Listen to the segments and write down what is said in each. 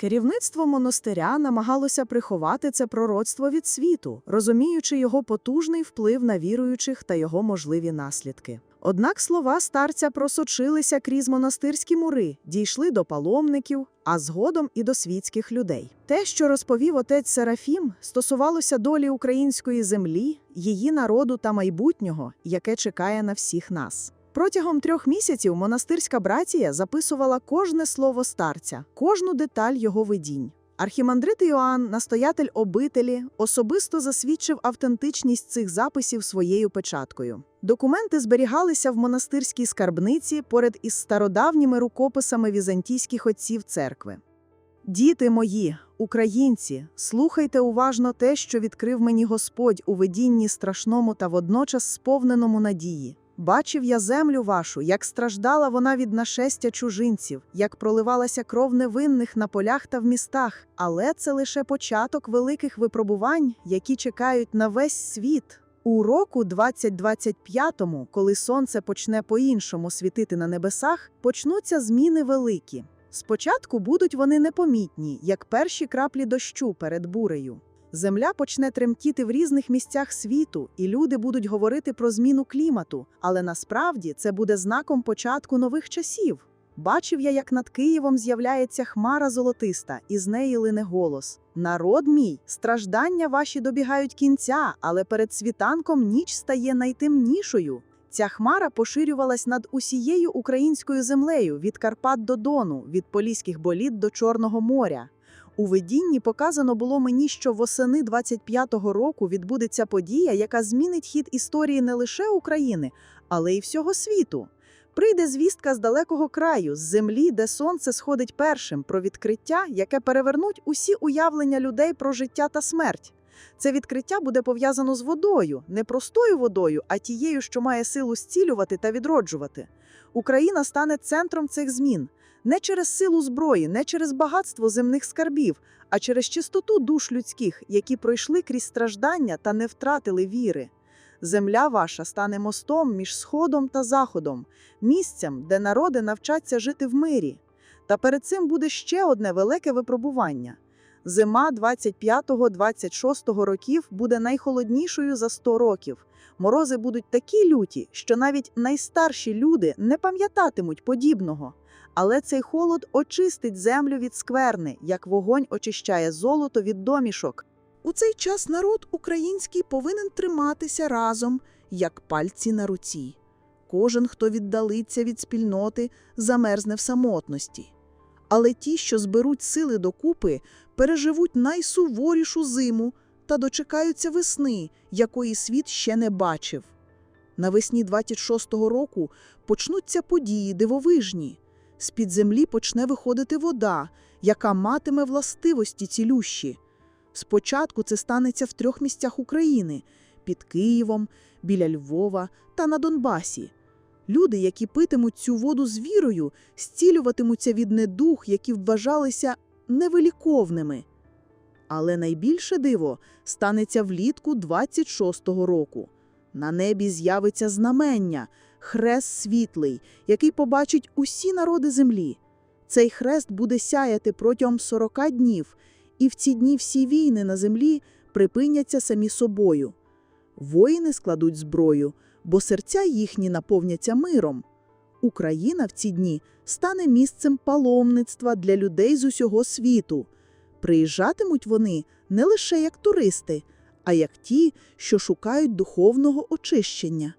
Керівництво монастиря намагалося приховати це пророцтво від світу, розуміючи його потужний вплив на віруючих та його можливі наслідки. Однак слова старця просочилися крізь монастирські мури, дійшли до паломників, а згодом і до світських людей. Те, що розповів отець Серафім, стосувалося долі української землі, її народу та майбутнього, яке чекає на всіх нас. Протягом трьох місяців монастирська братія записувала кожне слово старця, кожну деталь його видінь. Архімандрит Іоанн, настоятель обителі, особисто засвідчив автентичність цих записів своєю печаткою. Документи зберігалися в монастирській скарбниці поряд із стародавніми рукописами візантійських отців церкви. Діти мої, українці, слухайте уважно те, що відкрив мені Господь у видінні страшному та водночас сповненому надії. Бачив я землю вашу, як страждала вона від нашестя чужинців, як проливалася кров невинних на полях та в містах, але це лише початок великих випробувань, які чекають на весь світ. У року 2025-му, коли сонце почне по-іншому світити на небесах, почнуться зміни великі. Спочатку будуть вони непомітні, як перші краплі дощу перед бурею. Земля почне тремтіти в різних місцях світу, і люди будуть говорити про зміну клімату, але насправді це буде знаком початку нових часів. Бачив я, як над Києвом з'являється хмара золотиста, і з неї лине голос: Народ мій, страждання ваші добігають кінця, але перед світанком ніч стає найтемнішою. Ця хмара поширювалась над усією українською землею від Карпат до Дону, від Поліських боліт до Чорного моря. У видінні показано було мені, що восени 25-го року відбудеться подія, яка змінить хід історії не лише України, але й всього світу. Прийде звістка з далекого краю, з землі, де сонце сходить першим, про відкриття, яке перевернуть усі уявлення людей про життя та смерть. Це відкриття буде пов'язано з водою, не простою водою, а тією, що має силу зцілювати та відроджувати. Україна стане центром цих змін не через силу зброї, не через багатство земних скарбів, а через чистоту душ людських, які пройшли крізь страждання та не втратили віри. Земля ваша стане мостом між сходом та заходом, місцем, де народи навчаться жити в мирі. Та перед цим буде ще одне велике випробування. Зима 25-26 років буде найхолоднішою за 100 років. Морози будуть такі люті, що навіть найстарші люди не пам'ятатимуть подібного. Але цей холод очистить землю від скверни, як вогонь очищає золото від домішок. У цей час народ український повинен триматися разом, як пальці на руці. Кожен, хто віддалиться від спільноти, замерзне в самотності. Але ті, що зберуть сили докупи, переживуть найсуворішу зиму та дочекаються весни, якої світ ще не бачив. Навесні 26-го року почнуться події дивовижні. З-під землі почне виходити вода, яка матиме властивості цілющі. Спочатку це станеться в трьох місцях України під Києвом, біля Львова та на Донбасі. Люди, які питимуть цю воду з вірою, зцілюватимуться від недух, які вважалися невиліковними. Але найбільше диво станеться влітку 26-го року. На небі з'явиться знамення, хрест світлий, який побачить усі народи землі. Цей хрест буде сяяти протягом 40 днів, і в ці дні всі війни на землі припиняться самі собою. Воїни складуть зброю, бо серця їхні наповняться миром. Україна в ці дні стане місцем паломництва для людей з усього світу. Приїжджатимуть вони не лише як туристи, а як ті, що шукають духовного очищення,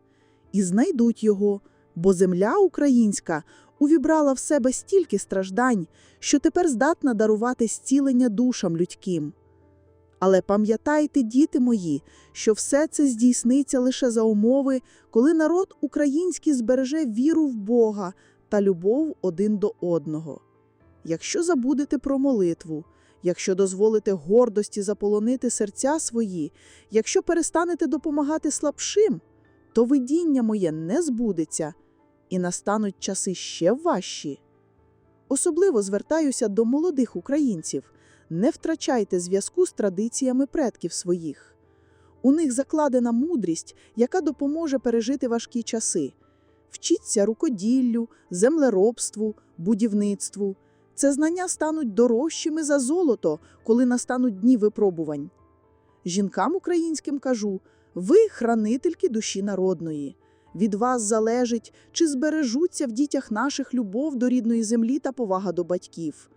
і знайдуть його, бо земля українська увібрала в себе стільки страждань, що тепер здатна дарувати зцілення душам людським. Але пам'ятайте, діти мої, що все це здійсниться лише за умови, коли народ український збереже віру в Бога та любов один до одного. Якщо забудете про молитву, якщо дозволите гордості заполонити серця свої, якщо перестанете допомагати слабшим, то видіння моє не збудеться, і настануть часи ще важчі. Особливо звертаюся до молодих українців не втрачайте зв'язку з традиціями предків своїх. У них закладена мудрість, яка допоможе пережити важкі часи. Вчіться рукоділлю, землеробству, будівництву. Це знання стануть дорожчими за золото, коли настануть дні випробувань. Жінкам українським кажу: ви хранительки душі народної. Від вас залежить, чи збережуться в дітях наших любов до рідної землі та повага до батьків.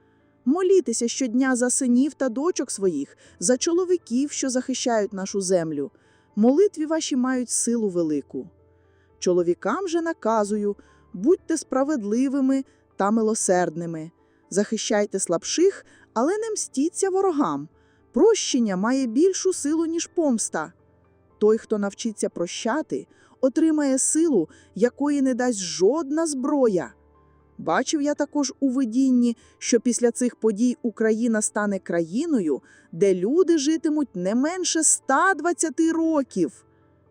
Молітеся щодня за синів та дочок своїх, за чоловіків, що захищають нашу землю. Молитві ваші мають силу велику. Чоловікам же наказую, будьте справедливими та милосердними. Захищайте слабших, але не мстіться ворогам. Прощення має більшу силу, ніж помста. Той, хто навчиться прощати, отримає силу, якої не дасть жодна зброя. Бачив я також у видінні, що після цих подій Україна стане країною, де люди житимуть не менше 120 років.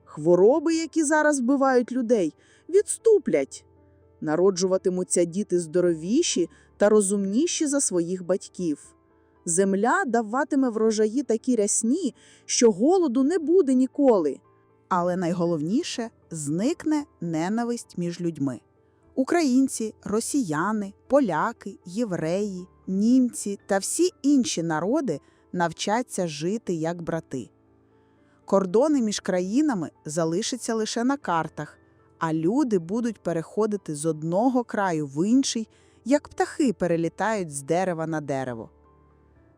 Хвороби, які зараз вбивають людей, відступлять. Народжуватимуться діти здоровіші та розумніші за своїх батьків. Земля даватиме врожаї такі рясні, що голоду не буде ніколи. Але найголовніше зникне ненависть між людьми. Українці, росіяни, поляки, євреї, німці та всі інші народи навчаться жити як брати. Кордони між країнами залишаться лише на картах, а люди будуть переходити з одного краю в інший, як птахи перелітають з дерева на дерево.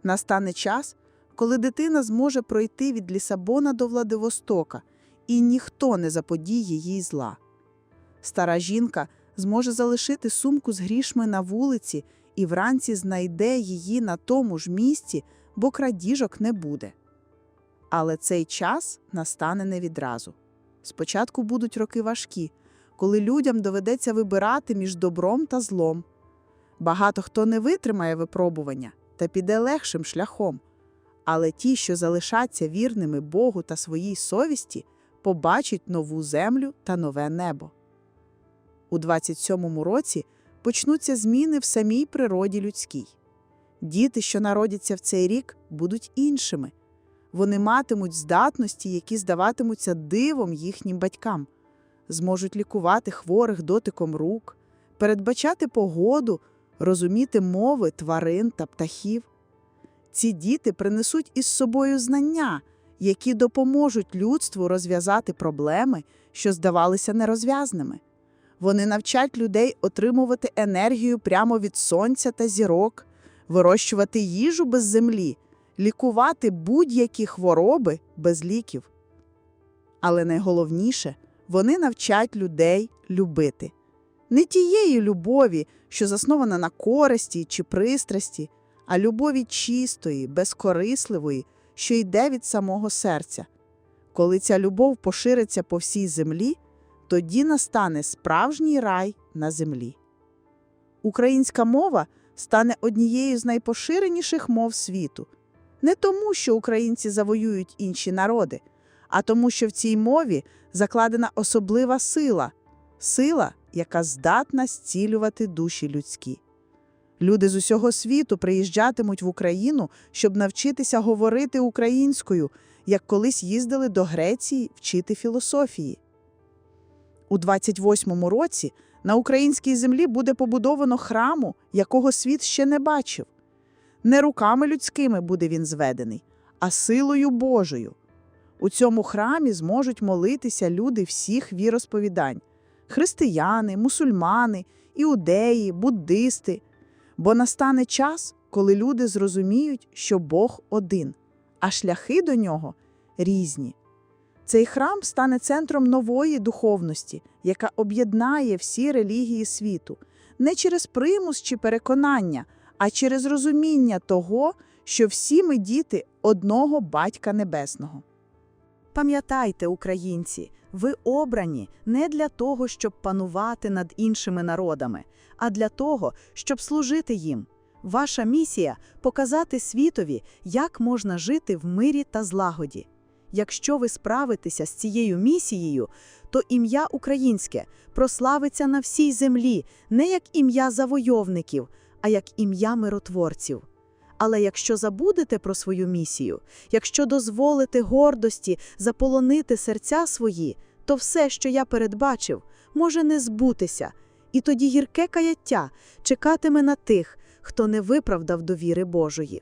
Настане час, коли дитина зможе пройти від Лісабона до Владивостока, і ніхто не заподіє їй зла. Стара жінка зможе залишити сумку з грішми на вулиці і вранці знайде її на тому ж місці, бо крадіжок не буде. Але цей час настане не відразу. Спочатку будуть роки важкі, коли людям доведеться вибирати між добром та злом. Багато хто не витримає випробування та піде легшим шляхом. Але ті, що залишаться вірними Богу та своїй совісті, побачать нову землю та нове небо. У 27-му році почнуться зміни в самій природі людській. Діти, що народяться в цей рік, будуть іншими. Вони матимуть здатності, які здаватимуться дивом їхнім батькам, зможуть лікувати хворих дотиком рук, передбачати погоду, розуміти мови тварин та птахів. Ці діти принесуть із собою знання, які допоможуть людству розв'язати проблеми, що здавалися нерозв'язними. Вони навчать людей отримувати енергію прямо від сонця та зірок, вирощувати їжу без землі, лікувати будь-які хвороби без ліків. Але найголовніше, вони навчать людей любити. Не тієї любові, що заснована на користі чи пристрасті, а любові чистої, безкорисливої, що йде від самого серця. Коли ця любов пошириться по всій землі, тоді настане справжній рай на землі. Українська мова стане однією з найпоширеніших мов світу. Не тому, що українці завоюють інші народи, а тому, що в цій мові закладена особлива сила сила, яка здатна зцілювати душі людські. Люди з усього світу приїжджатимуть в Україну, щоб навчитися говорити українською, як колись їздили до Греції вчити філософії. У 28-му році на українській землі буде побудовано храму, якого світ ще не бачив. Не руками людськими буде він зведений, а силою Божою. У цьому храмі зможуть молитися люди всіх віросповідань християни, мусульмани, іудеї, буддисти. Бо настане час, коли люди зрозуміють, що Бог один, а шляхи до нього різні. Цей храм стане центром нової духовності, яка об'єднає всі релігії світу, не через примус чи переконання, а через розуміння того, що всі ми діти одного Батька Небесного. Пам'ятайте, українці, ви обрані не для того, щоб панувати над іншими народами, а для того, щоб служити їм. Ваша місія показати світові, як можна жити в мирі та злагоді. Якщо ви справитеся з цією місією, то ім'я українське прославиться на всій землі не як ім'я завойовників, а як ім'я миротворців. Але якщо забудете про свою місію, якщо дозволите гордості заполонити серця свої, то все, що я передбачив, може не збутися, і тоді гірке каяття чекатиме на тих, хто не виправдав довіри Божої.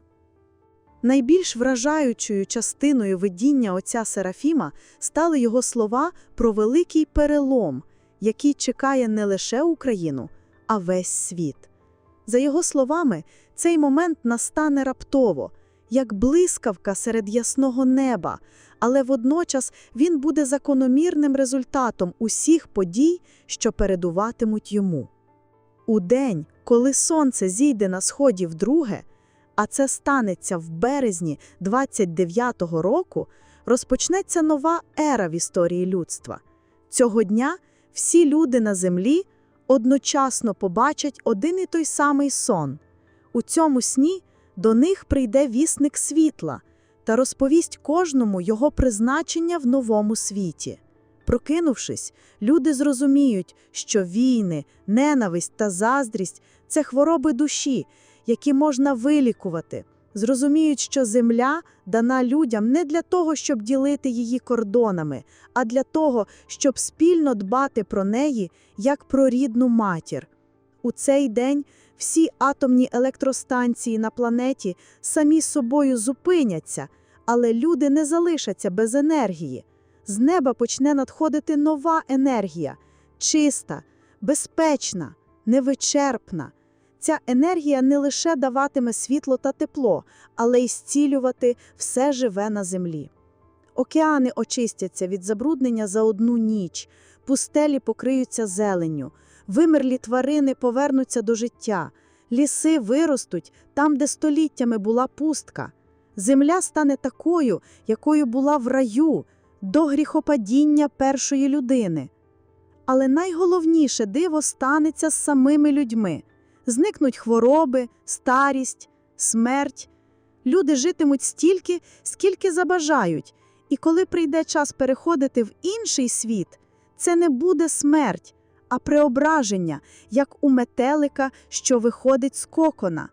Найбільш вражаючою частиною видіння отця Серафіма стали його слова про великий перелом, який чекає не лише Україну, а весь світ. За його словами, цей момент настане раптово, як блискавка серед ясного неба, але водночас він буде закономірним результатом усіх подій, що передуватимуть йому. У день, коли сонце зійде на сході вдруге, а це станеться в березні 29-го року, розпочнеться нова ера в історії людства. Цього дня всі люди на землі одночасно побачать один і той самий сон. У цьому сні до них прийде вісник світла та розповість кожному його призначення в новому світі. Прокинувшись, люди зрозуміють, що війни, ненависть та заздрість це хвороби душі, які можна вилікувати. Зрозуміють, що земля дана людям не для того, щоб ділити її кордонами, а для того, щоб спільно дбати про неї як про рідну матір. У цей день всі атомні електростанції на планеті самі собою зупиняться, але люди не залишаться без енергії. З неба почне надходити нова енергія, чиста, безпечна, невичерпна. Ця енергія не лише даватиме світло та тепло, але й зцілювати все живе на землі. Океани очистяться від забруднення за одну ніч, пустелі покриються зеленню, вимерлі тварини повернуться до життя, ліси виростуть там, де століттями була пустка. Земля стане такою, якою була в раю, до гріхопадіння першої людини. Але найголовніше диво станеться з самими людьми. Зникнуть хвороби, старість, смерть. Люди житимуть стільки, скільки забажають, і коли прийде час переходити в інший світ, це не буде смерть, а преображення, як у метелика, що виходить з кокона.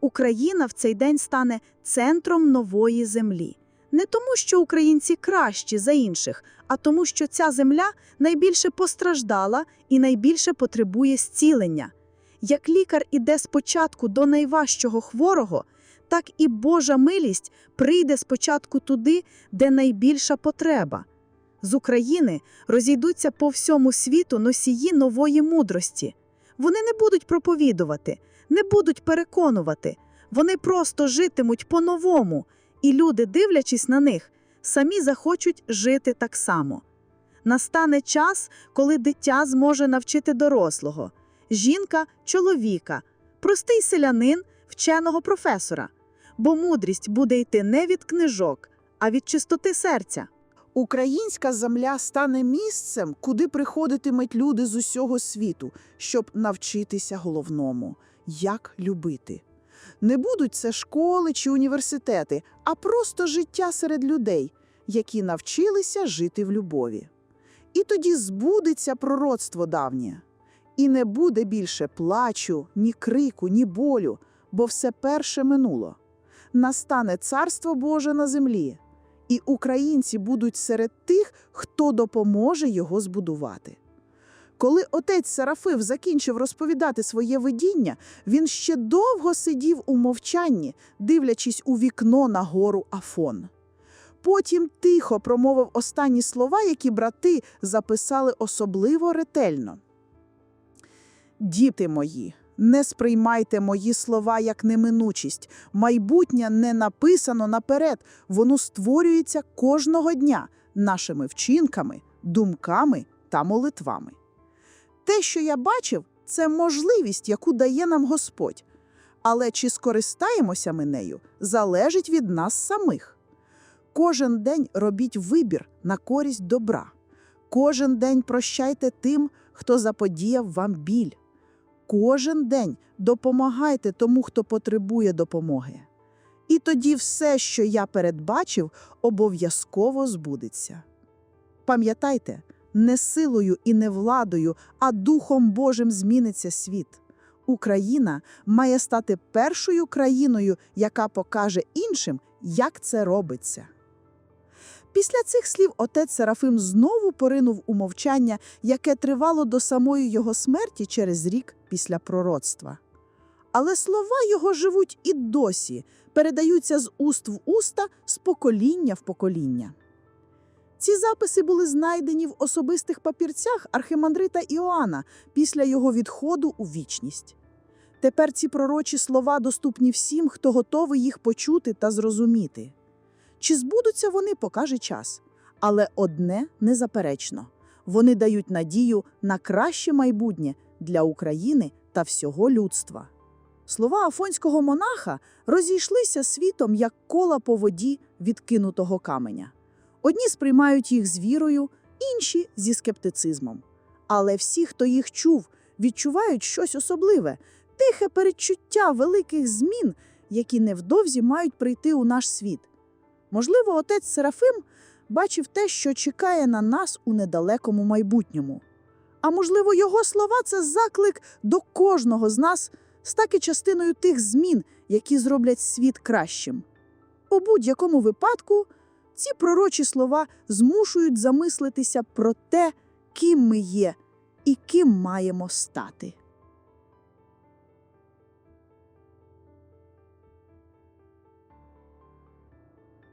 Україна в цей день стане центром нової землі. Не тому, що українці кращі за інших, а тому, що ця земля найбільше постраждала і найбільше потребує зцілення. Як лікар іде спочатку до найважчого хворого, так і Божа милість прийде спочатку туди, де найбільша потреба. З України розійдуться по всьому світу носії нової мудрості. Вони не будуть проповідувати, не будуть переконувати, вони просто житимуть по-новому, і люди, дивлячись на них, самі захочуть жити так само. Настане час, коли дитя зможе навчити дорослого, жінка чоловіка, простий селянин вченого професора, бо мудрість буде йти не від книжок, а від чистоти серця. Українська земля стане місцем, куди приходитимуть люди з усього світу, щоб навчитися головному як любити. Не будуть це школи чи університети, а просто життя серед людей, які навчилися жити в любові. І тоді збудеться пророцтво давнє. І не буде більше плачу, ні крику, ні болю, бо все перше минуло. Настане царство Боже на землі, і українці будуть серед тих, хто допоможе його збудувати. Коли отець Серафив закінчив розповідати своє видіння, він ще довго сидів у мовчанні, дивлячись у вікно на гору Афон. Потім тихо промовив останні слова, які брати записали особливо ретельно. Діти мої, не сприймайте мої слова як неминучість. Майбутнє не написано наперед, воно створюється кожного дня нашими вчинками, думками та молитвами. Те, що я бачив, це можливість, яку дає нам Господь. Але чи скористаємося ми нею, залежить від нас самих. Кожен день робіть вибір на користь добра. Кожен день прощайте тим, хто заподіяв вам біль. Кожен день допомагайте тому, хто потребує допомоги. І тоді все, що я передбачив, обов'язково збудеться. Пам'ятайте, не силою і не владою, а Духом Божим зміниться світ. Україна має стати першою країною, яка покаже іншим, як це робиться. Після цих слів отець Серафим знову поринув у мовчання, яке тривало до самої його смерті через рік після пророцтва. Але слова його живуть і досі, передаються з уст в уста, з покоління в покоління. Ці записи були знайдені в особистих папірцях архимандрита Іоанна після його відходу у вічність. Тепер ці пророчі слова доступні всім, хто готовий їх почути та зрозуміти. Чи збудуться вони, покаже час. Але одне незаперечно вони дають надію на краще майбутнє для України та всього людства. Слова афонського монаха розійшлися світом, як кола по воді відкинутого каменя. Одні сприймають їх з вірою, інші зі скептицизмом. Але всі, хто їх чув, відчувають щось особливе, тихе передчуття великих змін, які невдовзі мають прийти у наш світ. Можливо, отець Серафим бачив те, що чекає на нас у недалекому майбутньому. А можливо, його слова це заклик до кожного з нас стати частиною тих змін, які зроблять світ кращим. У будь-якому випадку ці пророчі слова змушують замислитися про те, ким ми є і ким маємо стати.